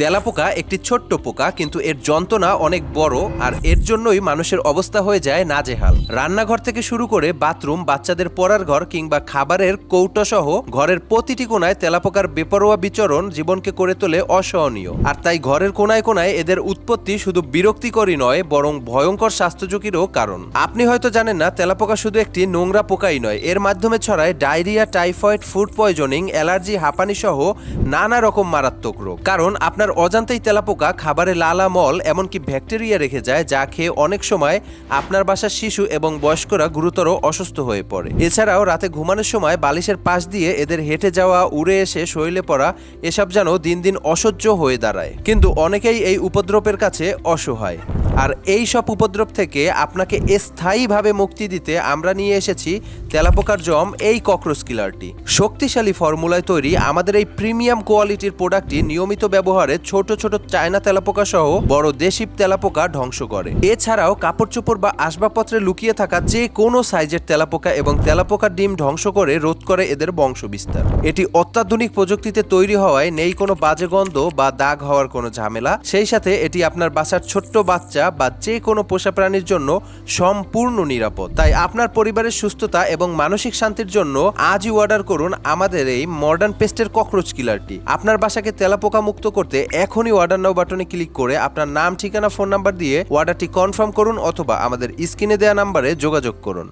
তেলাপোকা একটি ছোট্ট পোকা, কিন্তু এর যন্ত্রণা অনেক বড় আর এর জন্যই মানুষের অবস্থা হয়ে যায় নাজেহাল। রান্নাঘর থেকে শুরু করে বাথরুম, বাচ্চাদের পড়ার ঘর কিংবা খাবারের কৌটো সহ ঘরের প্রতিটি কোনায় তেলাপোকার বেপরোয়া বিচরণ জীবনকে করে তোলে অসহনীয়। আর তাই ঘরের কোনায় কোনায় এদের উৎপত্তি শুধু বিরক্তিকরই নয়, বরং ভয়ঙ্কর স্বাস্থ্য ঝুঁকিরও কারণ। আপনি হয়তো জানেন না, তেলাপোকা শুধু একটি নোংরা পোকাই নয়, এর মাধ্যমে ছড়ায় diarrhoea, typhoid, food poisoning, allergy হাঁপানি সহ নানা রকম মারাত্মক রোগ। কারণ আপনার অজান্তেই তেলাপোকা খাবারে লালা মল, এমনকি ব্যাকটেরিয়া রেখে যায়, যা খেয়ে অনেক সময় আপনার বাসার শিশু এবং বয়স্করা গুরুতর অসুস্থ হয়ে পড়ে। এছাড়াও রাতে ঘুমানোর সময় বালিশের পাশ দিয়ে এদের হেঁটে যাওয়া, উড়ে এসে শৈলে পড়া, এসব যেন দিন দিন অসহ্য হয়ে দাঁড়ায়। কিন্তু অনেকেই এই উপদ্রবের কাছে অসহায়। আর এই সব উপদ্রব থেকে আপনাকে স্থায়ীভাবে মুক্তি দিতে আমরা নিয়ে এসেছি তেলাপোকার জম, এই ককরোচ কিলারটি। শক্তিশালী ফর্মুলায় তৈরি আমাদের এই প্রিমিয়াম কোয়ালিটির প্রোডাক্টটি নিয়মিত ব্যবহারে ছোট ছোট চায়না তেলাপোকা সহ বড় দেশি তেলাপোকা ধ্বংস করে। এছাড়াও কাপড় চোপড় বা আসবাবপত্রে লুকিয়ে থাকা যে কোনো সাইজের তেলাপোকা এবং তেলাপোকার ডিম ধ্বংস করে রোধ করে এদের বংশ বিস্তার এটি অত্যাধুনিক প্রযুক্তিতে তৈরি হওয়ায় নেই কোনো বাজে গন্ধ বা দাগ হওয়ার কোনো ঝামেলা। সেই সাথে এটি আপনার বাসার ছোট্ট বাচ্চা বা যে কোনো পোষা প্রাণীর জন্য সম্পূর্ণ নিরাপদ। তাই আপনার পরিবারের সুস্থতা এবং মানসিক শান্তির জন্য আজই অর্ডার করুন আমাদের এই মডার্ন পেস্টের ককরোচ কিলারটি আপনার বাসাকে তেলাপোকা মুক্ত করতে এখনই অর্ডার নাও বাটনে ক্লিক করে আপনার নাম, ঠিকানা ফোন নাম্বার দিয়ে অর্ডারটি কনফার্ম করুন অথবা আমাদের স্ক্রিনে দেওয়া নাম্বারে যোগাযোগ করুন।